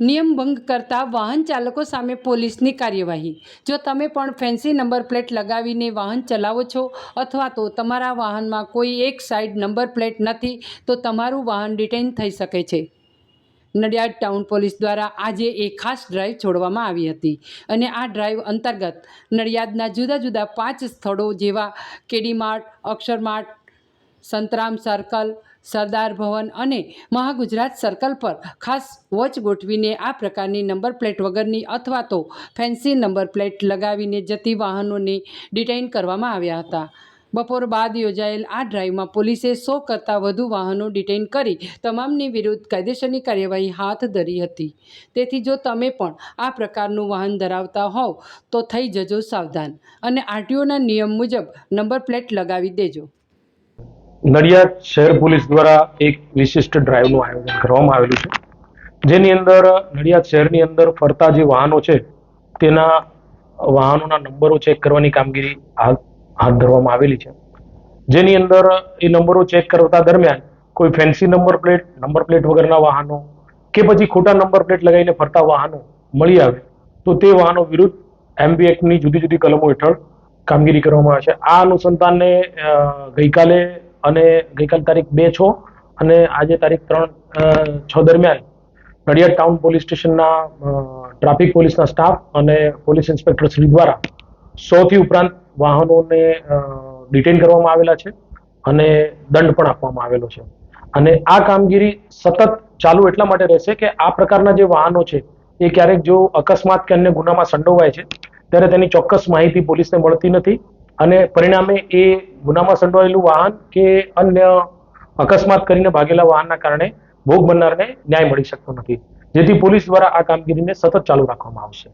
નિયમ ભંગ કરતા વાહન ચાલકો સામે પોલીસની કાર્યવાહી. જો તમે પણ ફેન્સી નંબર પ્લેટ લગાવીને વાહન ચલાવો છો અથવા તો તમારા વાહનમાં કોઈ એક સાઈડ નંબર પ્લેટ નથી, તો તમારું વાહન ડિટેન થઈ શકે છે. નડિયાદ ટાઉન પોલીસ દ્વારા આજે એક ખાસ ડ્રાઈવ છોડવામાં આવી હતી અને આ ડ્રાઈવ અંતર્ગત નડિયાદના જુદા જુદા પાંચ સ્થળો જેવા કેડીમાર્ટ અક્ષરમાર્ટ સંતરામ સર્કલ, સરદાર ભવન અને મહાગુજરાત સર્કલ પર ખાસ વોચ ગોઠવીને આ પ્રકારની નંબર પ્લેટ વગરની અથવા તો ફેન્સી નંબર પ્લેટ લગાવીને જતી વાહનોને ડિટેઇન કરવામાં આવ્યા હતા. બપોર બાદ યોજાયેલ આ ડ્રાઈવમાં પોલીસે સો કરતાં વધુ વાહનો ડિટેઇન કરી તમામની વિરુદ્ધ કાયદેસરની કાર્યવાહી હાથ ધરી હતી. તેથી જો તમે પણ આ પ્રકારનું વાહન ધરાવતા હોવ તો થઈ જજો સાવધાન અને આરટીઓના નિયમ મુજબ નંબર પ્લેટ લગાવી દેજો. નડિયાદ શહેર પોલીસ દ્વારા એક વિશિષ્ટ ડ્રાઈવનું આયોજન કરવામાં આવેલું છે. જેની અંદર નડિયાદ શહેરની અંદર ફરતા જે વાહનો છે, તેના વાહનોના નંબરો ચેક કરવાની કામગીરી હાથ ધરવામાં આવેલી છે. જેની અંદર એ નંબરો ચેક કરતા દરમિયાન કોઈ fancy number plate number plate વગરના વાહનો કે પછી ખોટા નંબર પ્લેટ લગાવીને ફરતા વાહનો મળી આવે, તો તે વાહનો વિરુદ્ધ એમબી એક્ટની જુદી જુદી કલમો હેઠળ કામગીરી કરવામાં આવે છે. આ અનુસંધાનને ગઈકાલે અને ગઈકાલ તારીખ બે છ અને આજે તારીખ ત્રણ છ દરમિયાન નડિયાદ ટાઉન પોલીસ સ્ટેશનના ટ્રાફિક પોલીસના સ્ટાફ અને પોલીસ ઇન્સ્પેક્ટર શ્રી દ્વારા સો થી ઉપરાંત વાહનોને ડિટેન કરવામાં આવેલા છે અને દંડ પણ આપવામાં આવેલો છે. અને આ કામગીરી સતત ચાલુ એટલા માટે રહેશે કે આ પ્રકારના જે વાહનો છે એ ક્યારેક જો અકસ્માત કે અન્ય ગુનામાં સંડોવાય છે, ત્યારે તેની ચોક્કસ માહિતી પોલીસને મળતી નથી. અને પરિણામે એ ગુનામાં સંડોવાયેલું વાહન કે અન્ય અકસ્માત કરીને ભાગેલા વાહનના કારણે ભોગ બનનારને ન્યાય મળી શકતો નથી. જેથી પોલીસ દ્વારા આ કામગીરીને સતત ચાલુ રાખવામાં આવશે.